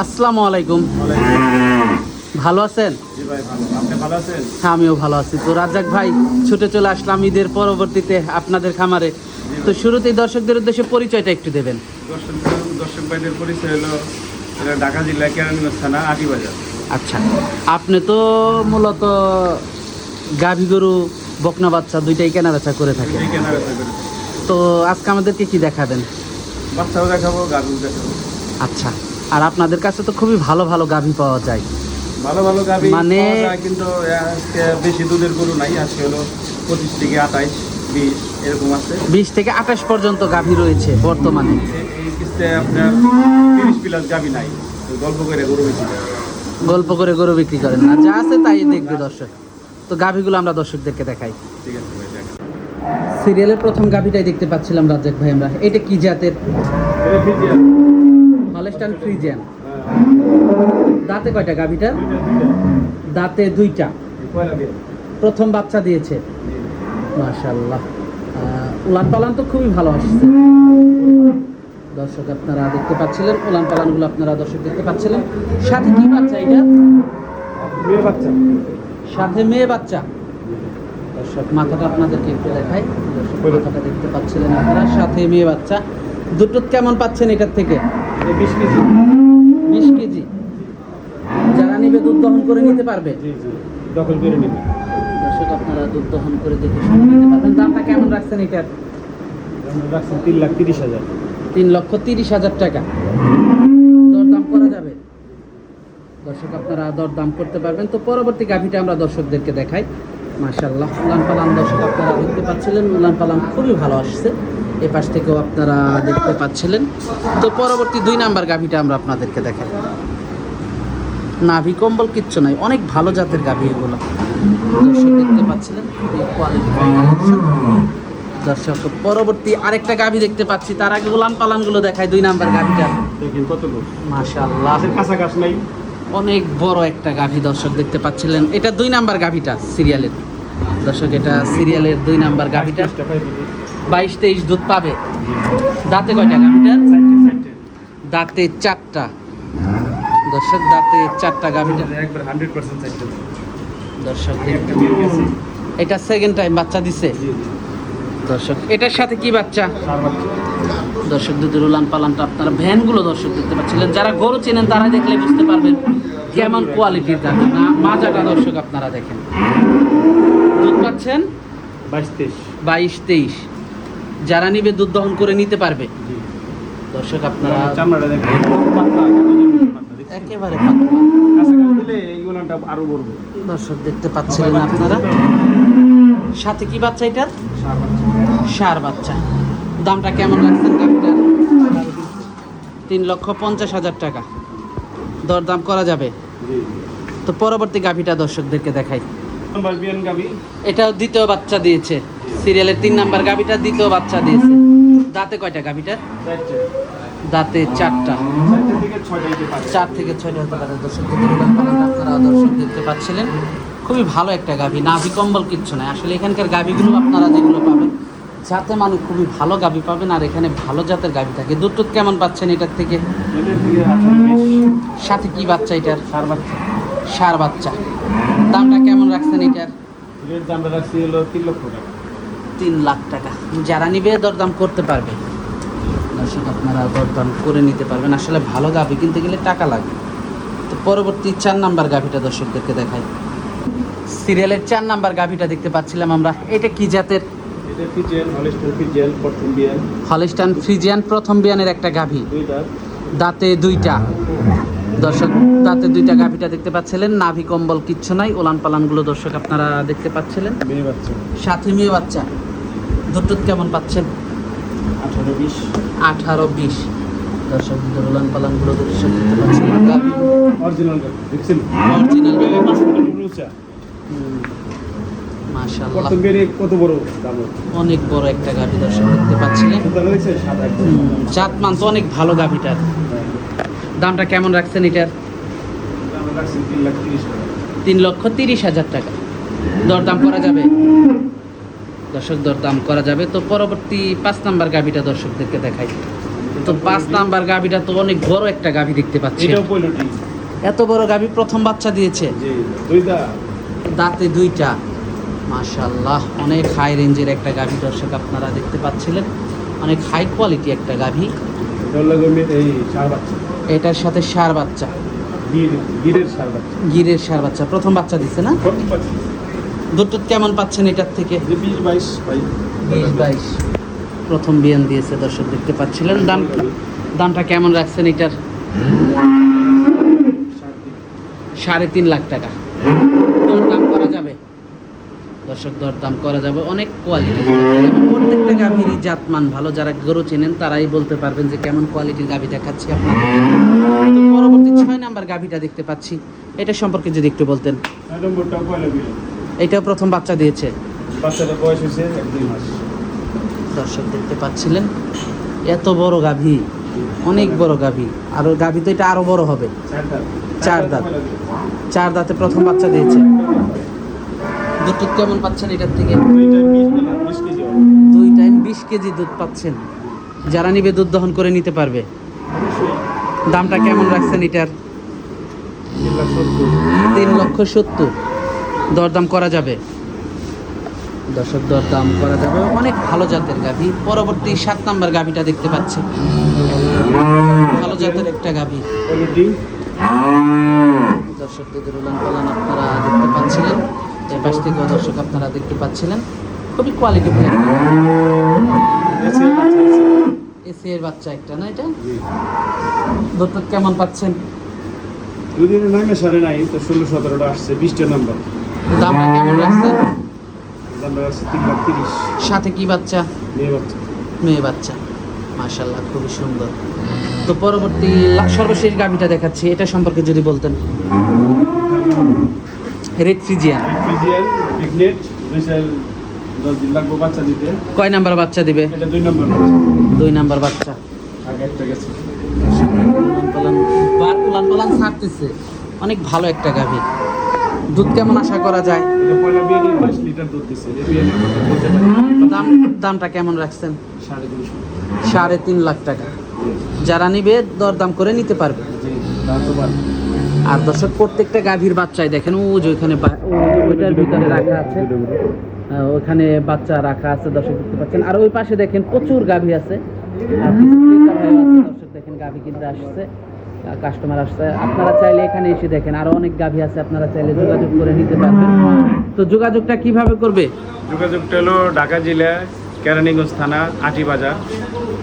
আসসালামু আলাইকুম। ভালো আছেন? হ্যাঁ আমিও ভালো আছি। তো রাজ্জাক ভাই ছুটে চলে আসলাম ঈদের পরবর্তীতে আপনাদের খামারে। তো শুরুতেই দর্শকদের উদ্দেশ্যে পরিচয়টা একটু দেবেন। দর্শক ভাইদের পরিচয় হলো ঢাকা জেলা কেরানীগঞ্জ থানা আটিবাজার আচ্ছা আপনি তো মূলত গাভী গরু বকনা বাচ্চা দুইটাই কেনা বেচা করে থাকেন তো আজকে আমাদেরকে কি দেখাবেন? বাচ্চাও দেখাবো গাভীও দেখাবো। আচ্ছা আর আপনাদের কাছে তো খুবই ভালো ভালো গাভী পাওয়া যায়। ভালো ভালো গাভী মানে- কিন্তু আজকে বেশি দুধের গরু নাই আজকে হলো পঁচিশ থেকে আঠাইশ বিশ এরকম আছে। বিশ থেকে আঠাশ পর্যন্ত গাভী রয়েছে বর্তমানে। এই- এই কিস্তে আপনার তিরিশ প্লাস গাভী নাই গল্প করে গরু বেশি গল্প করে গরু বিক্রি করেন। না যা আছে তাই দেখবে দর্শক। তো গাভীগুলো আমরা দর্শকদেরকে দেখাই। ঠিক আছে সিরিয়ালের প্রথম গাভীটাই দেখতে পাচ্ছিলাম রাজ্জাক ভাই আমরা। এটা কি জাতের? Holstein Friesian. দাঁতে কয়টা দুইটা। দাঁতে দুইটা। প্রথম বাচ্চা দিয়েছে। মাশাল্লাহ উলান পালান তো খুবই ভালো আসছে। দর্শক আপনারা দেখতে পাচ্ছিলেন উলান পালানগুলো আপনারা দর্শক দেখতে পাচ্ছিলেন। সাথে কি বাচ্চা এটা? মেয়ে বাচ্চা। সাথে মেয়ে বাচ্চা। দর্শক মাথাটা আপনাদেরকে একটু দেখাই। দর্শক মাথাটা দেখতে পাচ্ছিলেন আপনারা। সাথে মেয়ে বাচ্চা। দুটো কেমন পাচ্ছেন এটার থেকে? বিশ কেজি। নিবে দুধ দহন করে নিতে পারবে? জি জি দখল করে নিবে। দর্শক আপনারা দুধ দহন করে দেখে শুনে নিতে পারবেন। দামটা কেমন রাখছেন এটার? আমরা তিন লাখ তিরিশ হাজার। তিন লক্ষ তিরিশ হাজার টাকা। দরদাম করা যাবে। দর্শক আপনারা দরদাম করতে পারবেন। তো পরবর্তী গাভিটা আমরা দর্শকদেরকে দেখাই। মাশাল্লাহ উলান পালান দর্শক আপনারা দেখতে পাচ্ছিলেন উলান পালান খুবই ভালো আসছে। এ পাশ থেকেও আপনারা দেখতে পাচ্ছিলেন। তো পরবর্তী দুই নাম্বার গাভিটা আমরা আপনাদেরকে দেখাই। নাভি কম্বল কিচ্ছু নাই অনেক ভালো জাতের গাভি এগুলো। দর্শক দেখতে পাচ্ছিলেন দর্শক পরবর্তী আরেকটা গাভি দেখতে পাচ্ছি তার আগে গোলাম পালানগুলো দেখায় দুই নাম্বার গাভিটা। দেখেন কত লোক মাশাআল্লাহ। গাছের নাই। অনেক বড় একটা গাভি দর্শক দেখতে পাচ্ছিলেন। এটা দুই নাম্বার গাভিটা সিরিয়ালের। দর্শক এটা সিরিয়ালের দুই নাম্বার গাভিটা। বাইশ তেইশ দুধ পাবে। দাঁতে কয়টা গাভিটার? দাঁতে চারটা। দর্শক দাঁতে চারটা গাভিটা একবার হান্ড্রেড পার্সেন্ট দর্শক এটা সেকেন্ড টাইম বাচ্চা দিছে। দর্শক এটার সাথে কি বাচ্চা? দর্শক দুধের উলান পালানটা আপনারা ভ্যানগুলো দর্শক দেখতে পাচ্ছিলেন। যারা গরু চেনেন তারা দেখলে বুঝতে পারবেন কেমন কোয়ালিটির না মাজাটা দর্শক আপনারা দেখেন। দুধ পাচ্ছেন? বাইশ তেইশ। বাইশ তেইশ। যারা নিবে দুধ দহন করে নিতে পারবে। দর্শক আপনারা চামড়াটা দেখেন। একেবারে আরও বড়বো দর্শক দেখতে পাচ্ছিলেন আপনারা? সাথে কি বাচ্চা এটার সার বাচ্চা। দামটা কেমন রাখছেন গাভিটার তিন লক্ষ পঞ্চাশ হাজার টাকা। দরদাম করা যাবে? তো পরবর্তী গাভিটা দর্শকদেরকে দেখাই। এটাও দ্বিতীয় বাচ্চা দিয়েছে। সিরিয়ালের তিন নাম্বার গাভিটা দ্বিতীয় বাচ্চা দিয়েছে। দাঁতে কয়টা গাভিটার? দাঁতে চারটা। চার থেকে ছয়টা হতে পারে দর্শক আপনারা দর্শক দেখতে পাচ্ছিলেন। খুবই ভালো একটা গাভি। নাভি কম্বল কিচ্ছু নাই। আসলে এখানকার গাভিগুলো আপনারা যেগুলো পাবেন যাতে মানে খুবই ভালো গাভি পাবেন আর এখানে ভালো জাতের গাভি থাকে। দুধ টুধ কেমন পাচ্ছেন এটার থেকে? সাথে কি বাচ্চা এটার? সার বাচ্চা। সার বাচ্চা। দামটা কেমন রাখছেন এটার দামটা রাখছি হলো তিন লক্ষ টাকা। তিন লাখ টাকা। যারা নিবে দরদাম করতে পারবে। দর্শক আপনারা দরদাম করে নিতে পারবেন। আসলে ভালো গাভি কিনতে গেলে টাকা লাগবে তো পরবর্তী চার নাম্বার গাভিটা দর্শকদেরকে দেখাই। সিরিয়ালের চার নাম্বার গাভিটা দেখতে পাচ্ছিলাম আমরা। এটা কি জাতের? হলিস্টান ফ্রিজিয়ান প্রথম বিয়ানের একটা গাভি। দাঁতে। দুইটা। দর্শক দাঁতে দুইটা গাভিটা দেখতে পাচ্ছিলেন। নাভি কম্বল কিচ্ছু নাই ওলান পালানগুলো দর্শক আপনারা দেখতে পাচ্ছিলেন। সাথে মেয়ে বাচ্চা। দুধ কেমন পাচ্ছেন? আঠারো বিশ। আঠারো বিশ। দর্শক উলান পালানগুলো দর্শক দেখতে পাচ্ছেন অরিজিনাল দেখছেন? অরিজিনাল পাঁচ মিটার উপরে উঁচা মাশাআল্লাহ। কত বড়? অনেক বড় একটা গাভি দর্শক দেখতে পাচ্ছিলেন জাত মান তো অনেক ভালো গাভিটার দামটা কেমন রাখছেন এটার? তিন লক্ষ তিরিশ হাজার টাকা। দরদাম করা যাবে? দর্শক দরদাম করা যাবে। তো পরবর্তী পাঁচ নাম্বার গাভিটা দর্শকদেরকে দেখাই। তো পাঁচ নাম্বার গাভিটা তো অনেক বড় একটা গাভি দেখতে পাচ্ছি এত বড় গাভি প্রথম বাচ্চা দিয়েছে। দাঁতে দুইটা। মাশাল্লাহ অনেক হাই রেঞ্জের একটা গাভি দর্শক আপনারা দেখতে পাচ্ছিলেন। অনেক হাই কোয়ালিটি একটা গাভি। এটার সাথে সার বাচ্চা। গিরের সার বাচ্চা। প্রথম বাচ্চা দিছে না? দুধ কেমন পাচ্ছেন এটার থেকে? বিশ বাইশ বিশ বাইশ। প্রথম বিয়ান দিয়েছে দর্শক দেখতে পাচ্ছিলেন। দাম দামটা কেমন রাখছেন এটার? সাড়ে তিন লাখ টাকা। দাম করা যাবে? দর্শক দর দাম করা যাবে অনেক কোয়ালিটি প্রত্যেকটা গাভীরই জাতমান ভালো। যারা গরু চেনেন তারাই বলতে পারবেন যে কেমন কোয়ালিটির গাভী দেখাচ্ছি আপনাদের। তো পরবর্তী ছয় নাম্বার গাভীটা দেখতে পাচ্ছি। এটা সম্পর্কে যদি একটু বলতেন। এটাও প্রথম বাচ্চা দিয়েছে। বাচ্চাটার বয়স হয়েছে এক দুই মাস। দর্শক দেখতে পাচ্ছিলেন এত বড় গাভী অনেক বড় গাভী। আর গাভী তো এটা আরও বড় হবে। চার দাঁত। চার দাঁত। প্রথম বাচ্চা দিয়েছে। দুধ কেমন পাচ্ছেন এটার থেকে? দুই টাইম বিশ কেজি দুধ পাচ্ছেন। যারা নিবে দুধ দহন করে নিতে পারবে। দামটা কেমন রাখছেন এটার? তিন লক্ষ সত্তর। দরদাম করা যাবে। দর্শক দরদাম করা যাবে। অনেক ভালো জাতের গাভী। পরবর্তী সাত নাম্বার গাভীটা দেখতে পাচ্ছি। ভালো জাতের একটা গাভী। দর্শকদের উলান পালান আপনারা দেখতে পাচ্ছিলেন। এর পাশ থেকেও দর্শক আপনারা দেখতে পাচ্ছিলেন। খুবই কোয়ালিটি এসে এসি এর বাচ্চা একটা না এটা। দুধ কেমন পাচ্ছেন? দুদিনের নামে সাড়ে নাই তো ষোলো সতেরোটা আসছে বিশটা নাম্বার। দামটা কেমন রাখছেন? সাথে কি বাচ্চা? মেয়ে বাচ্চা। মেয়ে বাচ্চা। মাশাল্লাহ খুবই সুন্দর। তো পরবর্তী সর্বশেষ গাভিটা দেখাচ্ছি। এটা সম্পর্কে যদি বলতেন। রেড ফ্রিজিয়ান কয় নাম্বার বাচ্চা দিবে? দুই নম্বর বাচ্চা। অনেক ভালো একটা গাভি। দুধ কেমন আশা করা যায়? দাম দামটা কেমন রাখছেন? সাড়ে তিন লাখ টাকা। যারা নিবে দরদাম করে নিতে পারবে। আর দর্শক প্রত্যেকটা গাভীর বাচ্চাই দেখেন ও যে ওইখানে ওইটার ভিতরে রাখা আছে। ওখানে বাচ্চা রাখা আছে দর্শক দেখতে পাচ্ছেন। আর ওই পাশে দেখেন প্রচুর গাভী আছে, দর্শক দেখেন গাভী কিনতে আসছে। কাস্টমার আসছে আপনারা চাইলে এখানে এসে দেখেন আরও অনেক গাভী আছে আপনারা চাইলে যোগাযোগ করে নিতে পারবেন। তো যোগাযোগটা কীভাবে করবে? যোগাযোগটা হলো ঢাকা জেলা কেরানীগঞ্জ থানা আটি বাজার।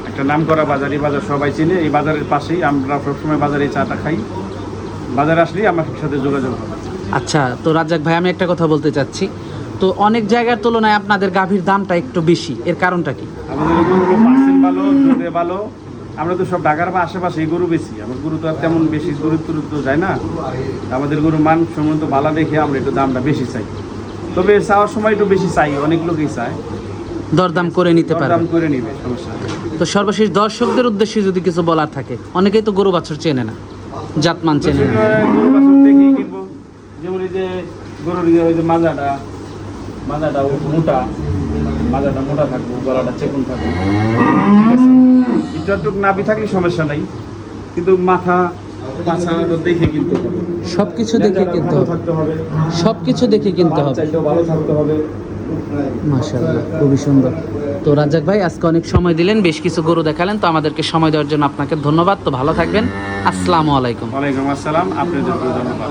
একটা নাম করা বাজার এই বাজার সবাই চিনে। এই বাজারের পাশেই আমরা সবসময় বাজারে চাটা খাই। বাজারে আসলেই আমার সাথে যোগাযোগ হবে আচ্ছা তো রাজ্জাক ভাই আমি একটা কথা বলতে চাচ্ছি। তো অনেক জায়গার তুলনায় আপনাদের গাভীর দামটা একটু বেশি এর কারণটা কি? আমাদের ভালো দুধে ভালো। আমরা তো সব ঢাকার বা আশেপাশে এই গরু বেশি আমার গরু তো আর তেমন বেশি গরু তো যায় না। আমাদের গরু মান সম্মত ভালো দেখে আমরা একটু দামটা বেশি চাই। তবে চাওয়ার সময় একটু বেশি চাই অনেক লোকই চায়। দরদাম করে নিতে পারে পারবেন করে নিবে সমস্যা তো সর্বশেষ দর্শকদের উদ্দেশ্যে যদি কিছু বলার থাকে অনেকেই তো গরু বাছুর চেনে না জাতমান চেনে না। গরু বাছুর দেখেই কিনবো। যেমন এই যে গরুর ওই যে মাজাটা মাজাটা মোটা। মাজাটা মোটা থাকব গলাটা চেকুন থাকব। ইটাটুক নাভি থাকলে সমস্যা নাই কিন্তু মাথা পাছা দেখে কিনতে হবে। সবকিছু দেখে কিনতে হবে। সবকিছু দেখে কিনতে হবে। চাইতেও ভালো থাকতে হবে। মাশাআল্লাহ খুবই সুন্দর। তো রাজ্জাক ভাই আজকে অনেক সময় দিলেন বেশ কিছু গরু দেখালেন তো আমাদেরকে সময় দেওয়ার জন্য আপনাকে ধন্যবাদ। তো ভালো থাকবেন। আসসালামু আলাইকুম। ওয়ালাইকুম আসসালাম আপনাদের ধন্যবাদ।